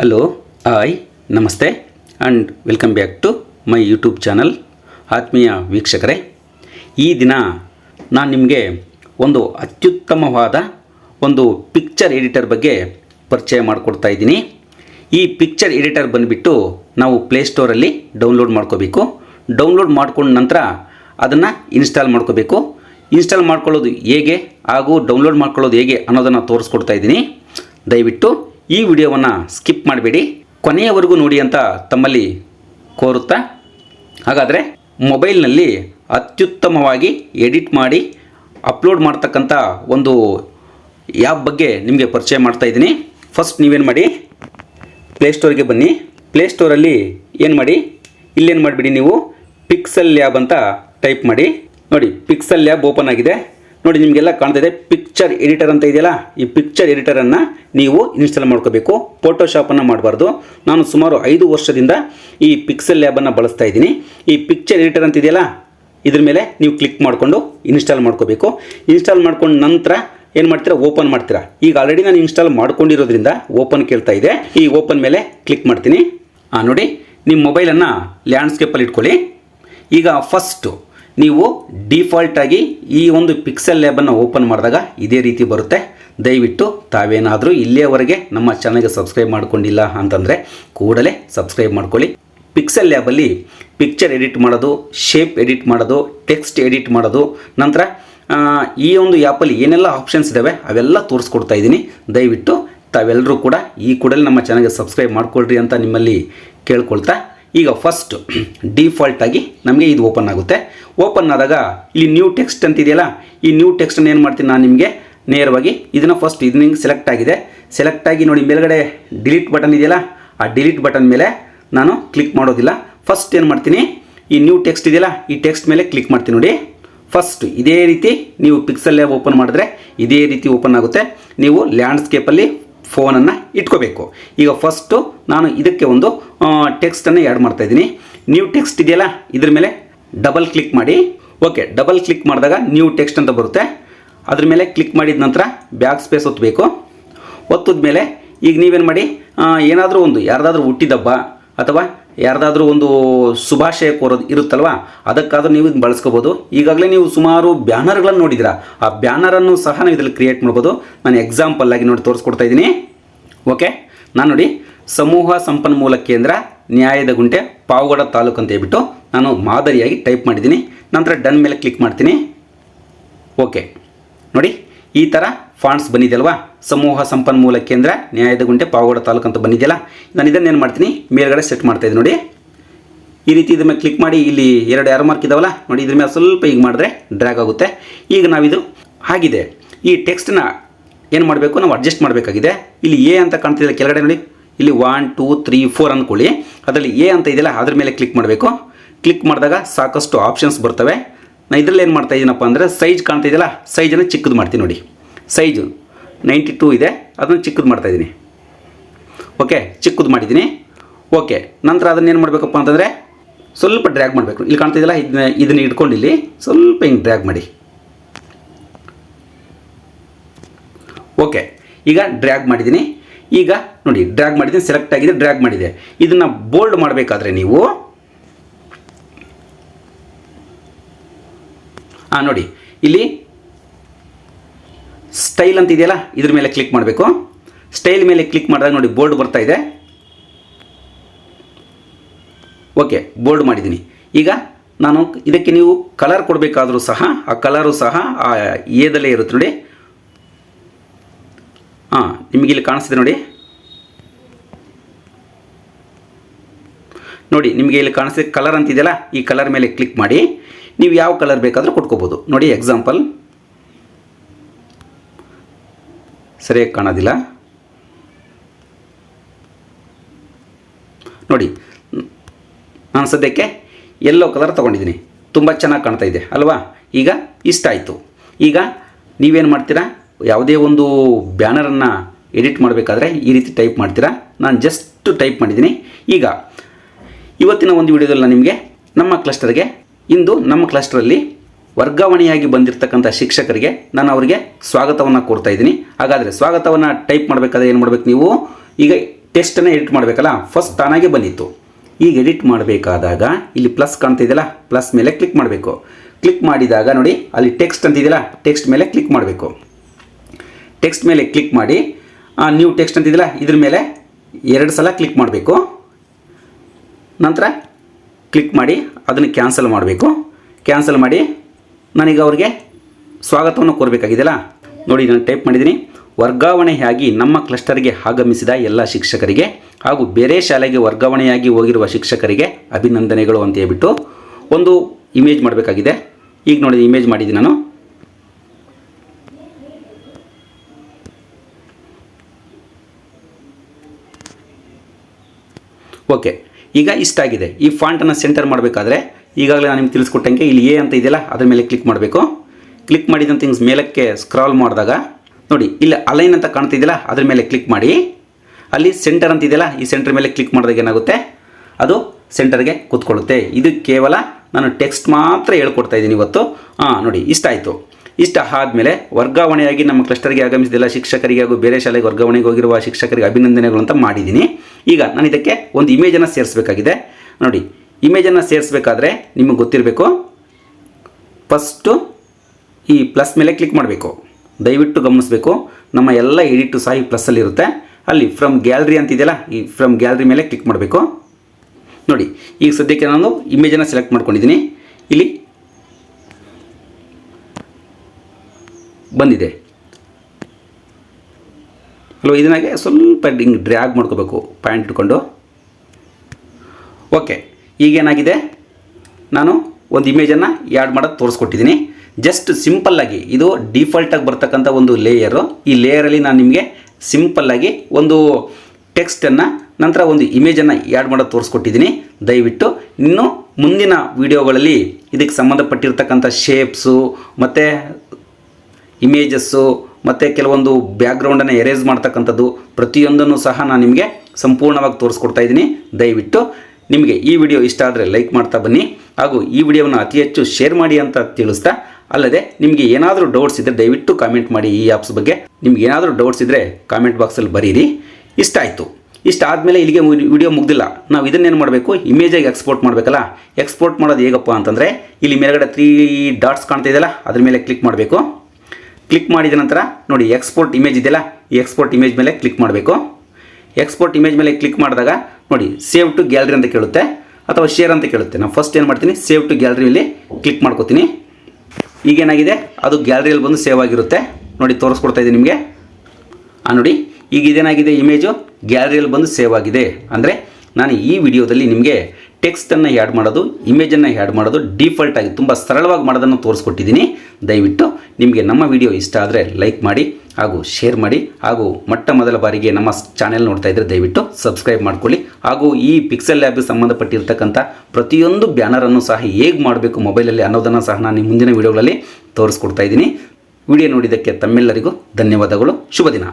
Hello hi ನಮಸ್ತೆ and welcome back to my YouTube channel ಆತ್ಮೀಯ ವೀಕ್ಷಕರೇ. ಈ ದಿನ ನಾನು ನಿಮಗೆ ಒಂದು ಅತ್ಯುತ್ತಮವಾದ ಒಂದು ಪಿಕ್ಚರ್ ಎಡಿಟರ್ ಬಗ್ಗೆ ಪರಿಚಯ ಮಾಡಿಕೊಡ್ತಾ ಇದ್ದೀನಿ. ಈ ಪಿಕ್ಚರ್ ಎಡಿಟರ್ ಬಂದುಬಿಟ್ಟು ನಾವು ಪ್ಲೇಸ್ಟೋರಲ್ಲಿ ಡೌನ್ಲೋಡ್ ಮಾಡ್ಕೋಬೇಕು. ಡೌನ್ಲೋಡ್ ಮಾಡ್ಕೊಂಡ ನಂತರ ಅದನ್ನು ಇನ್ಸ್ಟಾಲ್ ಮಾಡ್ಕೋಬೇಕು. ಇನ್ಸ್ಟಾಲ್ ಮಾಡ್ಕೊಳ್ಳೋದು ಹೇಗೆ ಹಾಗೂ ಡೌನ್ಲೋಡ್ ಮಾಡ್ಕೊಳ್ಳೋದು ಹೇಗೆ ಅನ್ನೋದನ್ನು ತೋರಿಸ್ಕೊಡ್ತಾ ಇದ್ದೀನಿ. ದಯವಿಟ್ಟು ಈ ವಿಡಿಯೋವನ್ನು ಸ್ಕಿಪ್ ಮಾಡಬೇಡಿ. ಕೊನೆಯವರೆಗೂ ನೋಡಿ ಅಂತ ತಮ್ಮಲ್ಲಿ ಕೋರುತ್ತಾ. ಹಾಗಾದರೆ ಮೊಬೈಲ್ನಲ್ಲಿ ಅತ್ಯುತ್ತಮವಾಗಿ ಎಡಿಟ್ ಮಾಡಿ, ಅಪ್ಲೋಡ್ ಮಾಡ್ತಕ್ಕಂಥ ಒಂದು ಆ್ಯಪ್ ಬಗ್ಗೆ ನಿಮಗೆ ಪರಿಚಯ ಮಾಡ್ತಾ ಇದ್ದೀನಿ. ಫಸ್ಟ್ ನೀವೇನು ಮಾಡಿ? ಪ್ಲೇಸ್ಟೋರ್ಗೆ ಬನ್ನಿ. ಪ್ಲೇಸ್ಟೋರಲ್ಲಿ ಏನು ಮಾಡಿ? ಇಲ್ಲೇನು ಮಾಡಿಬಿಡಿ ನೀವು? ಪಿಕ್ಸೆಲ್ ಲ್ಯಾಬ್ ಅಂತ ಟೈಪ್ ಮಾಡಿ. ನೋಡಿ ಪಿಕ್ಸೆಲ್ ಲ್ಯಾಬ್ ಓಪನ್ ಆಗಿದೆ. ನೋಡಿ ನಿಮಗೆಲ್ಲ ಕಾಣ್ತಿದೆ ಪಿಕ್ಚರ್ ಎಡಿಟರ್ ಅಂತ ಇದೆಯಲ್ಲ, ಈ ಪಿಕ್ಚರ್ ಎಡಿಟರನ್ನು ನೀವು ಇನ್ಸ್ಟಾಲ್ ಮಾಡ್ಕೋಬೇಕು. ಫೋಟೋಶಾಪನ್ನು ಮಾಡಬಾರ್ದು. ನಾನು ಸುಮಾರು ಐದು ವರ್ಷದಿಂದ ಈ ಪಿಕ್ಸೆಲ್ ಲ್ಯಾಬನ್ನು ಬಳಸ್ತಾ ಇದ್ದೀನಿ. ಈ ಪಿಕ್ಚರ್ ಎಡಿಟರ್ ಅಂತ ಇದೆಯಲ್ಲ, ಇದ್ರ ಮೇಲೆ ನೀವು ಕ್ಲಿಕ್ ಮಾಡಿಕೊಂಡು ಇನ್ಸ್ಟಾಲ್ ಮಾಡ್ಕೋಬೇಕು. ಇನ್ಸ್ಟಾಲ್ ಮಾಡ್ಕೊಂಡ ನಂತರ ಏನು ಮಾಡ್ತೀರಾ? ಓಪನ್ ಮಾಡ್ತೀರಾ? ಈಗ ಆಲ್ರೆಡಿ ನಾನು ಇನ್ಸ್ಟಾಲ್ ಮಾಡ್ಕೊಂಡಿರೋದ್ರಿಂದ ಓಪನ್ ಕೇಳ್ತಾ ಇದೆ. ಈ ಓಪನ್ ಮೇಲೆ ಕ್ಲಿಕ್ ಮಾಡ್ತೀನಿ. ನೋಡಿ, ನಿಮ್ಮ ಮೊಬೈಲನ್ನು ಲ್ಯಾಂಡ್ಸ್ಕೇಪಲ್ಲಿ ಇಟ್ಕೊಳ್ಳಿ. ಈಗ ಫಸ್ಟು ನೀವು ಡಿಫಾಲ್ಟಾಗಿ ಈ ಒಂದು ಪಿಕ್ಸೆಲ್ ಲ್ಯಾಬನ್ನು ಓಪನ್ ಮಾಡಿದಾಗ ಇದೇ ರೀತಿ ಬರುತ್ತೆ. ದಯವಿಟ್ಟು ತಾವೇನಾದರೂ ಇಲ್ಲಿಯವರೆಗೆ ನಮ್ಮ ಚಾನಲ್ಗೆ ಸಬ್ಸ್ಕ್ರೈಬ್ ಮಾಡ್ಕೊಂಡಿಲ್ಲ ಅಂತಂದರೆ ಕೂಡಲೇ ಸಬ್ಸ್ಕ್ರೈಬ್ ಮಾಡ್ಕೊಳ್ಳಿ. ಪಿಕ್ಸೆಲ್ ಲ್ಯಾಬಲ್ಲಿ ಪಿಕ್ಚರ್ ಎಡಿಟ್ ಮಾಡೋದು ಶೇಪ್ ಎಡಿಟ್ ಮಾಡೋದು ಟೆಕ್ಸ್ಟ್ ಎಡಿಟ್ ಮಾಡೋದು, ನಂತರ ಈ ಒಂದು ಆ್ಯಪಲ್ಲಿ ಏನೆಲ್ಲ ಆಪ್ಷನ್ಸ್ ಇದ್ದಾವೆ ಅವೆಲ್ಲ ತೋರಿಸ್ಕೊಡ್ತಾ ಇದ್ದೀನಿ. ದಯವಿಟ್ಟು ತಾವೆಲ್ಲರೂ ಕೂಡ ಈ ಕೂಡಲೇ ನಮ್ಮ ಚಾನಲ್ಗೆ ಸಬ್ಸ್ಕ್ರೈಬ್ ಮಾಡ್ಕೊಳ್ರಿ ಅಂತ ನಿಮ್ಮಲ್ಲಿ ಕೇಳ್ಕೊಳ್ತಾ ಈಗ ಫಸ್ಟ್ ಡಿಫಾಲ್ಟಾಗಿ ನಮಗೆ ಇದು ಓಪನ್ ಆಗುತ್ತೆ. ಓಪನ್ ಆದಾಗ ಇಲ್ಲಿ ನ್ಯೂ ಟೆಕ್ಸ್ಟ್ ಅಂತಿದೆಯಲ್ಲ, ಈ ನ್ಯೂ ಟೆಕ್ಸ್ಟನ್ನು ಏನು ಮಾಡ್ತೀನಿ ನಾನು ನಿಮಗೆ? ನೇರವಾಗಿ ಇದನ್ನು ಫಸ್ಟ್ ಇದನ್ನ ಸೆಲೆಕ್ಟ್ ಆಗಿದೆ. ಸೆಲೆಕ್ಟ್ ಆಗಿ ನೋಡಿ ಮೇಲ್ಗಡೆ ಡಿಲೀಟ್ ಬಟನ್ ಇದೆಯಲ್ಲ, ಆ ಡಿಲೀಟ್ ಬಟನ್ ಮೇಲೆ ನಾನು ಕ್ಲಿಕ್ ಮಾಡೋದಿಲ್ಲ. ಫಸ್ಟ್ ಏನು ಮಾಡ್ತೀನಿ? ಈ ನ್ಯೂ ಟೆಕ್ಸ್ಟ್ ಇದೆಯಲ್ಲ, ಈ ಟೆಕ್ಸ್ಟ್ ಮೇಲೆ ಕ್ಲಿಕ್ ಮಾಡ್ತೀನಿ ನೋಡಿ. ಫಸ್ಟ್ ಇದೇ ರೀತಿ ನೀವು ಪಿಕ್ಸಲ್ ಲ್ಯಾಬ್ ಓಪನ್ ಮಾಡಿದ್ರೆ ಇದೇ ರೀತಿ ಓಪನ್ ಆಗುತ್ತೆ. ನೀವು ಲ್ಯಾಂಡ್ಸ್ಕೇಪಲ್ಲಿ ಫೋನನ್ನು ಇಟ್ಕೋಬೇಕು. ಈಗ ಫಸ್ಟು ನಾನು ಇದಕ್ಕೆ ಒಂದು ಟೆಕ್ಸ್ಟನ್ನು ಆ್ಯಡ್ ಮಾಡ್ತಾ ಇದ್ದೀನಿ. ನ್ಯೂ ಟೆಕ್ಸ್ಟ್ ಇದೆಯಲ್ಲ, ಇದ್ರ ಮೇಲೆ ಡಬಲ್ ಕ್ಲಿಕ್ ಮಾಡಿ. ಓಕೆ ಡಬಲ್ ಕ್ಲಿಕ್ ಮಾಡಿದಾಗ ನ್ಯೂ ಟೆಕ್ಸ್ಟ್ ಅಂತ ಬರುತ್ತೆ. ಅದ್ರ ಮೇಲೆ ಕ್ಲಿಕ್ ಮಾಡಿದ ನಂತರ ಬ್ಯಾಕ್ ಸ್ಪೇಸ್ ಒತ್ತಬೇಕು ಒತ್ತದ ಮೇಲೆ ಈಗ ನೀವೇನು ಮಾಡಿ ಏನಾದರೂ ಒಂದು ಯಾರ್ದಾದ್ರೂ ಹುಟ್ಟಿದಬ್ಬ ಅಥವಾ ಯಾರ್ದಾದ್ರೂ ಒಂದು ಶುಭಾಶಯ ಕೋರೋದು ಇರುತ್ತಲ್ವಾ? ಅದಕ್ಕಾದರೂ ನೀವು ಇದನ್ನ ಬಳಸ್ಕೋಬೋದು. ಈಗಾಗಲೇ ನೀವು ಸುಮಾರು ಬ್ಯಾನರ್ಗಳನ್ನು ನೋಡಿದಿರಾ ಆ ಬ್ಯಾನರನ್ನು ಸಹ ನಾವು ಇದರಲ್ಲಿ ಕ್ರಿಯೇಟ್ ಮಾಡ್ಬೋದು. ನಾನು ಎಕ್ಸಾಂಪಲ್ ಆಗಿ ನೋಡಿ ತೋರಿಸ್ಕೊಡ್ತಾ ಇದ್ದೀನಿ. ಓಕೆ ನಾನು ನೋಡಿ, ಸಮೂಹ ಸಂಪನ್ಮೂಲ ಕೇಂದ್ರ, ನ್ಯಾಯದ ಗುಂಟೆ, ಪಾವಗಡ ತಾಲೂಕು ಅಂತ ಹೇಳ್ಬಿಟ್ಟು ನಾನು ಮಾದರಿಯಾಗಿ ಟೈಪ್ ಮಾಡಿದ್ದೀನಿ. ನಂತರ ಡನ್ ಮೇಲೆ ಕ್ಲಿಕ್ ಮಾಡ್ತೀನಿ. ಓಕೆ ನೋಡಿ ಈ ಥರ ಫಾಂಟ್ಸ್ ಬಂದಿದೆಯಲ್ವಾ? ಸಮೂಹ ಸಂಪನ್ಮೂಲ ಕೇಂದ್ರ ನ್ಯಾಯದ ಗುಂಟೆ ಪಾವಗಡ ತಾಲೂಕು ಅಂತ ಬಂದಿದೆಯಲ್ಲ? ನಾನು ಇದನ್ನು ಏನು ಮಾಡ್ತೀನಿ? ಮೇಲ್ಗಡೆ ಸೆಟ್ ಮಾಡ್ತಾ ಇದ್ದೀನಿ ನೋಡಿ. ಈ ರೀತಿ ಇದ್ರ ಮೇಲೆ ಕ್ಲಿಕ್ ಮಾಡಿ ಇಲ್ಲಿ ಎರಡು ಯಾರು ಮಾರ್ಕ್ ಇದಾವಲ್ಲ? ನೋಡಿ, ಇದ್ರ ಮೇಲೆ ಸ್ವಲ್ಪ ಈಗ ಮಾಡಿದ್ರೆ ಡ್ರ್ಯಾಗ್ ಆಗುತ್ತೆ. ಈಗ ನಾವಿದು ಆಗಿದೆ ಈ ಟೆಕ್ಸ್ಟ್ನ ಏನು ಮಾಡಬೇಕು? ನಾವು ಅಡ್ಜಸ್ಟ್ ಮಾಡಬೇಕಾಗಿದೆ. ಇಲ್ಲಿ ಎ ಅಂತ ಕಾಣ್ತಿದೆ ಕೆಳಗಡೆ ನೋಡಿ. ಇಲ್ಲಿ ಒನ್ ಟೂ ತ್ರೀ ಫೋರ್ ಅಂದ್ಕೊಳ್ಳಿ ಅದರಲ್ಲಿ ಎ ಅಂತ ಇದೆಯಲ್ಲ, ಅದ್ರ ಮೇಲೆ ಕ್ಲಿಕ್ ಮಾಡಬೇಕು. ಕ್ಲಿಕ್ ಮಾಡಿದಾಗ ಸಾಕಷ್ಟು ಆಪ್ಷನ್ಸ್ ಬರ್ತವೆ. ನಾನು ಇದರಲ್ಲಿ ಏನು ಮಾಡ್ತಾ ಇದ್ದೀನಪ್ಪ ಅಂದರೆ ಸೈಜ್ ಕಾಣ್ತಾ ಇದೆಯಲ್ಲ ಸೈಜನ್ನು ಚಿಕ್ಕದು ಮಾಡ್ತೀನಿ ನೋಡಿ. ಸೈಜು ನೈಂಟಿ ಟೂ ಇದೆ, ಅದನ್ನು ಚಿಕ್ಕದು ಮಾಡ್ತಾ ಇದ್ದೀನಿ ಓಕೆ ಚಿಕ್ಕದು ಮಾಡಿದ್ದೀನಿ ಓಕೆ ನಂತರ ಅದನ್ನು ಏನು ಮಾಡಬೇಕಪ್ಪ ಅಂತಂದರೆ ಸ್ವಲ್ಪ ಡ್ರ್ಯಾಗ್ ಮಾಡಬೇಕು. ಇಲ್ಲಿ ಕಾಣ್ತಾ ಇದನ್ನ ಇದನ್ನ ಇಟ್ಕೊಂಡು ಇಲ್ಲಿ ಸ್ವಲ್ಪ ಹಿಂಗೆ ಡ್ರ್ಯಾಗ್ ಮಾಡಿ. ಓಕೆ ಈಗ ಡ್ರ್ಯಾಗ್ ಮಾಡಿದ್ದೀನಿ ಈಗ ನೋಡಿ ಡ್ರ್ಯಾಗ್ ಮಾಡಿದ್ದೀನಿ ಸೆಲೆಕ್ಟ್ ಆಗಿದೆ ಡ್ರ್ಯಾಗ್ ಮಾಡಿದೆ. ಇದನ್ನು ಬೋಲ್ಡ್ ಮಾಡಬೇಕಾದ್ರೆ ನೀವು ಹಾಂ ನೋಡಿ. ಇಲ್ಲಿ ಸ್ಟೈಲ್ ಅಂತ ಇದೆಯಲ್ಲ, ಇದ್ರ ಮೇಲೆ ಕ್ಲಿಕ್ ಮಾಡಬೇಕು. ಸ್ಟೈಲ್ ಮೇಲೆ ಕ್ಲಿಕ್ ಮಾಡಿದಾಗ ನೋಡಿ ಬೋರ್ಡ್ ಬರ್ತಾ ಇದೆ. ಓಕೆ ಬೋರ್ಡ್ ಮಾಡಿದ್ದೀನಿ. ಈಗ ನಾನು ಇದಕ್ಕೆ ನೀವು ಕಲರ್ ಕೊಡಬೇಕಾದರೂ ಸಹ, ಆ ಕಲರು ಸಹ, ಆ ಏದಲ್ಲೇ ಇರುತ್ತೆ ನೋಡಿ. ಹಾಂ ನಿಮಗೆ ಇಲ್ಲಿ ಕಾಣಿಸ್ತಿದೆ ನೋಡಿ. ನೋಡಿ, ನಿಮಗೆ ಇಲ್ಲಿ ಕಾಣಿಸ್ತಿದೆ ಕಲರ್ ಅಂತಿದೆಯಲ್ಲ ಈ ಕಲರ್ ಮೇಲೆ ಕ್ಲಿಕ್ ಮಾಡಿ. ನೀವು ಯಾವ ಕಲರ್ ಬೇಕಾದರೂ ಕೊಟ್ಕೋಬೋದು. ನೋಡಿ ಎಕ್ಸಾಂಪಲ್ ಸರಿಯಾಗಿ ಕಾಣೋದಿಲ್ಲ. ನೋಡಿ, ನಾನು ಸದ್ಯಕ್ಕೆ ಎಲ್ಲೋ ಕಲರ್ ತೊಗೊಂಡಿದ್ದೀನಿ. ತುಂಬ ಚೆನ್ನಾಗಿ ಕಾಣ್ತಾ ಇದೆ, ಅಲ್ವಾ? ಈಗ ಇಷ್ಟ ಆಯಿತು. ಈಗ ನೀವೇನು ಮಾಡ್ತೀರಾ? ಯಾವುದೇ ಒಂದು ಬ್ಯಾನರನ್ನು ಎಡಿಟ್ ಮಾಡಬೇಕಾದ್ರೆ ಈ ರೀತಿ ಟೈಪ್ ಮಾಡ್ತೀರಾ? ನಾನು ಜಸ್ಟ್ ಟೈಪ್ ಮಾಡಿದ್ದೀನಿ. ಈಗ, ಇವತ್ತಿನ ಒಂದು ವಿಡಿಯೋದಲ್ಲಿ ನಾನು ನಿಮಗೆ ನಮ್ಮ ಕ್ಲಸ್ಟರ್ಗೆ ಇಂದು ನಮ್ಮ ಕ್ಲಸ್ಟರಲ್ಲಿ ವರ್ಗಾವಣೆಯಾಗಿ ಬಂದಿರತಕ್ಕಂಥ ಶಿಕ್ಷಕರಿಗೆ ನಾನು ಅವರಿಗೆ ಸ್ವಾಗತವನ್ನು ಕೋರ್ತಾ ಇದ್ದೀನಿ. ಹಾಗಾದರೆ ಸ್ವಾಗತವನ್ನು ಟೈಪ್ ಮಾಡಬೇಕಾದ್ರೆ ಏನು ಮಾಡಬೇಕು ನೀವು? ಈಗ ಟೆಸ್ಟನ್ನು ಎಡಿಟ್ ಮಾಡಬೇಕಲ್ಲ? ಫಸ್ಟ್ ತಾನಾಗೆ ಬಂದಿತ್ತು. ಈಗ ಎಡಿಟ್ ಮಾಡಬೇಕಾದಾಗ ಇಲ್ಲಿ ಪ್ಲಸ್ ಕಾಣ್ತಿದೆಯಲ್ಲ ಪ್ಲಸ್ ಮೇಲೆ ಕ್ಲಿಕ್ ಮಾಡಬೇಕು. ಕ್ಲಿಕ್ ಮಾಡಿದಾಗ ನೋಡಿ, ಅಲ್ಲಿ ಟೆಕ್ಸ್ಟ್ ಅಂತಿದೆಯಲ್ಲ ಟೆಕ್ಸ್ಟ್ ಮೇಲೆ ಕ್ಲಿಕ್ ಮಾಡಬೇಕು. ಟೆಕ್ಸ್ಟ್ ಮೇಲೆ ಕ್ಲಿಕ್ ಮಾಡಿ ನ್ಯೂ ಟೆಕ್ಸ್ಟ್ ಅಂತಿದೆಯಲ್ಲ ಇದ್ರ ಮೇಲೆ ಎರಡು ಸಲ ಕ್ಲಿಕ್ ಮಾಡಬೇಕು. ನಂತರ ಕ್ಲಿಕ್ ಮಾಡಿ ಅದನ್ನು ಕ್ಯಾನ್ಸಲ್ ಮಾಡಬೇಕು. ಕ್ಯಾನ್ಸಲ್ ಮಾಡಿ ನನಗೆ ಅವ್ರಿಗೆ ಸ್ವಾಗತವನ್ನು ಕೋರಬೇಕಾಗಿದೆಯಲ್ಲ? ನೋಡಿ, ನಾನು ಟೈಪ್ ಮಾಡಿದ್ದೀನಿ. ವರ್ಗಾವಣೆಯಾಗಿ ನಮ್ಮ ಕ್ಲಸ್ಟರ್ಗೆ ಆಗಮಿಸಿದ ಎಲ್ಲ ಶಿಕ್ಷಕರಿಗೆ ಹಾಗೂ ಬೇರೆ ಶಾಲೆಗೆ ವರ್ಗಾವಣೆಯಾಗಿ ಹೋಗಿರುವ ಶಿಕ್ಷಕರಿಗೆ ಅಭಿನಂದನೆಗಳು ಅಂತ ಹೇಳ್ಬಿಟ್ಟು ಒಂದು ಇಮೇಜ್ ಮಾಡಬೇಕಾಗಿದೆ. ಈಗ ನೋಡಿ ಇಮೇಜ್ ಮಾಡಿದ್ದೀನಿ ನಾನು. ಓಕೆ ಈಗ ಇಷ್ಟ ಆಗಿದೆ. ಈ ಫಾಂಟನ್ನು ಸೆಂಟರ್ ಮಾಡಬೇಕಾದ್ರೆ ಈಗಾಗಲೇ ನಾನು ನಿಮ್ಗೆ ತಿಳಿಸ್ಕೊಟ್ಟಂಗೆ ಇಲ್ಲಿ ಎ ಅಂತ ಇದೆಯಲ್ಲ, ಅದ್ರ ಮೇಲೆ ಕ್ಲಿಕ್ ಮಾಡಬೇಕು. ಕ್ಲಿಕ್ ಮಾಡಿದಂಥ ಥಿಂಗ್ಸ್ ಮೇಲಕ್ಕೆ ಸ್ಕ್ರಾಲ್ ಮಾಡಿದಾಗ, ನೋಡಿ, ಇಲ್ಲಿ ಅಲೈನ್ ಅಂತ ಕಾಣ್ತಿದ್ದಿಲ್ಲ ಅದ್ರ ಮೇಲೆ ಕ್ಲಿಕ್ ಮಾಡಿ. ಅಲ್ಲಿ ಸೆಂಟರ್ ಅಂತ ಇದೆಯಲ್ಲ, ಈ ಸೆಂಟರ್ ಮೇಲೆ ಕ್ಲಿಕ್ ಮಾಡಿದಾಗ ಏನಾಗುತ್ತೆ? ಅದು ಸೆಂಟರ್ಗೆ ಕೂತ್ಕೊಳ್ಳುತ್ತೆ. ಇದು ಕೇವಲ ನಾನು ಟೆಕ್ಸ್ಟ್ ಮಾತ್ರ ಹೇಳ್ಕೊಡ್ತಾ ಇದ್ದೀನಿ ಇವತ್ತು. ಹಾಂ ನೋಡಿ, ಇಷ್ಟ ಆಯಿತು. ಇಷ್ಟ ಆದಮೇಲೆ ವರ್ಗಾವಣೆಯಾಗಿ ನಮ್ಮ ಕ್ಲಸ್ಟರ್ಗೆ ಆಗಮಿಸಿದೆಲ್ಲ ಶಿಕ್ಷಕರಿಗೆ ಹಾಗೂ ಬೇರೆ ಶಾಲೆಗೆ ವರ್ಗಾವಣೆಗೆ ಹೋಗಿರುವ ಶಿಕ್ಷಕರಿಗೆ ಅಭಿನಂದನೆಗಳು ಅಂತ ಮಾಡಿದ್ದೀನಿ. ಈಗ ನಾನು ಇದಕ್ಕೆ ಒಂದು ಇಮೇಜನ್ನು ಸೇರಿಸಬೇಕಾಗಿದೆ. ನೋಡಿ ಇಮೇಜನ್ನು ಸೇರಿಸಬೇಕಾದ್ರೆ ನಿಮಗೆ ಗೊತ್ತಿರಬೇಕು. ಫಸ್ಟು ಈ ಪ್ಲಸ್ ಮೇಲೆ ಕ್ಲಿಕ್ ಮಾಡಬೇಕು. ದಯವಿಟ್ಟು ಗಮನಿಸಬೇಕು. ನಮ್ಮ ಎಲ್ಲ ಎಡಿಟು ಸಹ ಈ ಪ್ಲಸ್ಸಲ್ಲಿರುತ್ತೆ ಅಲ್ಲಿ ಫ್ರಮ್ ಗ್ಯಾಲ್ರಿ ಅಂತಿದೆಯಲ್ಲ, ಈ ಫ್ರಮ್ ಗ್ಯಾಲ್ರಿ ಮೇಲೆ ಕ್ಲಿಕ್ ಮಾಡಬೇಕು. ನೋಡಿ, ಈಗ ಸದ್ಯಕ್ಕೆ ನಾನು ಇಮೇಜನ್ನು ಸೆಲೆಕ್ಟ್ ಮಾಡ್ಕೊಂಡಿದ್ದೀನಿ. ಇಲ್ಲಿ ಬಂದಿದೆ. ಅಲ್ವ ಇದನ್ನಾಗೆ ಸ್ವಲ್ಪ ಹಿಂಗೆ ಡ್ರ್ಯಾಗ್ ಮಾಡ್ಕೋಬೇಕು ಪ್ಯಾಂಟ್ ಇಟ್ಕೊಂಡು. ಓಕೆ ಈಗೇನಾಗಿದೆ ನಾನು ಒಂದು ಇಮೇಜನ್ನು ಆ್ಯಡ್ ಮಾಡೋದು ತೋರಿಸ್ಕೊಟ್ಟಿದ್ದೀನಿ ಜಸ್ಟ್ ಸಿಂಪಲ್ಲಾಗಿ ಇದು ಡಿಫಾಲ್ಟಾಗಿ ಬರ್ತಕ್ಕಂಥ ಒಂದು ಲೇಯರು ಈ ಲೇಯರಲ್ಲಿ ನಾನು ನಿಮಗೆ ಸಿಂಪಲ್ಲಾಗಿ ಒಂದು ಟೆಕ್ಸ್ಟನ್ನು ನಂತರ ಒಂದು ಇಮೇಜನ್ನು ಆ್ಯಡ್ ಮಾಡೋದು ತೋರಿಸ್ಕೊಟ್ಟಿದ್ದೀನಿ ದಯವಿಟ್ಟು ಇನ್ನು ಮುಂದಿನ ವೀಡಿಯೋಗಳಲ್ಲಿ ಇದಕ್ಕೆ ಸಂಬಂಧಪಟ್ಟಿರ್ತಕ್ಕಂಥ ಶೇಪ್ಸು ಮತ್ತು ಇಮೇಜಸ್ಸು ಮತ್ತು ಕೆಲವೊಂದು ಬ್ಯಾಕ್ಗ್ರೌಂಡನ್ನು ಎರೇಸ್ ಮಾಡ್ತಕ್ಕಂಥದ್ದು ಪ್ರತಿಯೊಂದನ್ನು ಸಹ ನಾನು ನಿಮಗೆ ಸಂಪೂರ್ಣವಾಗಿ ತೋರಿಸ್ಕೊಡ್ತಾ ಇದ್ದೀನಿ. ದಯವಿಟ್ಟು ನಿಮಗೆ ಈ ವಿಡಿಯೋ ಇಷ್ಟ ಆದರೆ ಲೈಕ್ ಮಾಡ್ತಾ ಬನ್ನಿ. ಹಾಗೂ ಈ ವಿಡಿಯೋವನ್ನು ಅತಿ ಹೆಚ್ಚು ಶೇರ್ ಮಾಡಿ ಅಂತ ತಿಳಿಸ್ತಾ, ಅಲ್ಲದೆ ನಿಮಗೆ ಏನಾದರೂ ಡೌಟ್ಸ್ ಇದ್ದರೆ ದಯವಿಟ್ಟು ಕಾಮೆಂಟ್ ಮಾಡಿ ಈ ಆ್ಯಪ್ಸ್ ಬಗ್ಗೆ. ನಿಮ್ಗೆ ಏನಾದರೂ ಡೌಟ್ಸ್ ಇದ್ದರೆ ಕಾಮೆಂಟ್ ಬಾಕ್ಸಲ್ಲಿ ಬರೀರಿ. ಇಷ್ಟ ಆಯಿತು. ಇಷ್ಟ ಆದಮೇಲೆ ಇಲ್ಲಿಗೆ ವಿಡಿಯೋ ಮುಗ್ದಿಲ್ಲ. ನಾವು ಇದನ್ನೇನು ಮಾಡಬೇಕು? ಇಮೇಜಾಗಿ ಎಕ್ಸ್ಪೋರ್ಟ್ ಮಾಡಬೇಕಲ್ಲ? ಎಕ್ಸ್ಪೋರ್ಟ್ ಮಾಡೋದು ಹೇಗಪ್ಪ ಅಂತಂದರೆ, ಇಲ್ಲಿ ಮೇಲ್ಗಡೆ ತ್ರೀ ಡಾಟ್ಸ್ ಕಾಣ್ತಾ ಇದೆಯಲ್ಲ, ಅದ್ರ ಮೇಲೆ ಕ್ಲಿಕ್ ಮಾಡಬೇಕು. ಕ್ಲಿಕ್ ಮಾಡಿದ ನಂತರ ನೋಡಿ ಎಕ್ಸ್ಪೋರ್ಟ್ ಇಮೇಜ್ ಇದೆಯಲ್ಲ? ಈ ಎಕ್ಸ್ಪೋರ್ಟ್ ಇಮೇಜ್ ಮೇಲೆ ಕ್ಲಿಕ್ ಮಾಡಬೇಕು. ಎಕ್ಸ್ಪೋರ್ಟ್ ಇಮೇಜ್ ಮೇಲೆ ಕ್ಲಿಕ್ ಮಾಡಿದಾಗ ನೋಡಿ ಸೇವ್ ಟು ಗ್ಯಾಲರಿ ಅಂತ ಕೇಳುತ್ತೆ. ಅಥವಾ ಶೇರ್ ಅಂತ ಕೇಳುತ್ತೆ. ನಾನು ಫಸ್ಟ್ ಏನು ಮಾಡ್ತೀನಿ? ಸೇವ್ ಟು ಗ್ಯಾಲರಿಯಲ್ಲಿ ಕ್ಲಿಕ್ ಮಾಡ್ಕೋತೀನಿ. ಈಗೇನಾಗಿದೆ? ಅದು ಗ್ಯಾಲರಿಯಲ್ಲಿ ಬಂದು ಸೇವ್ ಆಗಿರುತ್ತೆ. ನೋಡಿ, ತೋರಿಸ್ಕೊಡ್ತಾ ಇದ್ದೀನಿ ನಿಮಗೆ. ಆ ನೋಡಿ, ಈಗ ಇದೇನಾಗಿದೆ? ಇಮೇಜು ಗ್ಯಾಲರಿಯಲ್ಲಿ ಬಂದು ಸೇವ್ ಆಗಿದೆ. ಅಂದರೆ ನಾನು ಈ ವಿಡಿಯೋದಲ್ಲಿ ನಿಮಗೆ ಟೆಕ್ಸ್ಟನ್ನು ಆ್ಯಡ್ ಮಾಡೋದು ಇಮೇಜನ್ನು ಆ್ಯಡ್ ಮಾಡೋದು ಡಿಫಾಲ್ಟ್ ಆಗಿ ತುಂಬ ಸರಳವಾಗಿ ಮಾಡೋದನ್ನು ತೋರಿಸ್ಕೊಟ್ಟಿದ್ದೀನಿ. ದಯವಿಟ್ಟು ನಿಮಗೆ ನಮ್ಮ ವಿಡಿಯೋ ಇಷ್ಟ ಆದರೆ ಲೈಕ್ ಮಾಡಿ ಹಾಗೂ ಶೇರ್ ಮಾಡಿ ಹಾಗೂ ಮೊಟ್ಟ ಮೊದಲ ಬಾರಿಗೆ ನಮ್ಮ ಚಾನೆಲ್ ನೋಡ್ತಾ ಇದ್ದರೆ ದಯವಿಟ್ಟು ಸಬ್ಸ್ಕ್ರೈಬ್ ಮಾಡ್ಕೊಳ್ಳಿ. ಹಾಗೂ ಈ ಪಿಕ್ಸೆಲ್ ಲ್ಯಾಬ್ಗೆ ಸಂಬಂಧಪಟ್ಟಿರ್ತಕ್ಕಂಥ ಪ್ರತಿಯೊಂದು ಬ್ಯಾನರನ್ನು ಸಹ ಹೇಗೆ ಮಾಡಬೇಕು ಮೊಬೈಲಲ್ಲಿ ಅನ್ನೋದನ್ನು ಸಹ ನಾನು ಮುಂದಿನ ವಿಡಿಯೋಗಳಲ್ಲಿ ತೋರಿಸ್ಕೊಡ್ತಾ ಇದ್ದೀನಿ. ವಿಡಿಯೋ ನೋಡಿದ್ದಕ್ಕೆ ತಮ್ಮೆಲ್ಲರಿಗೂ ಧನ್ಯವಾದಗಳು. ಶುಭ ದಿನ.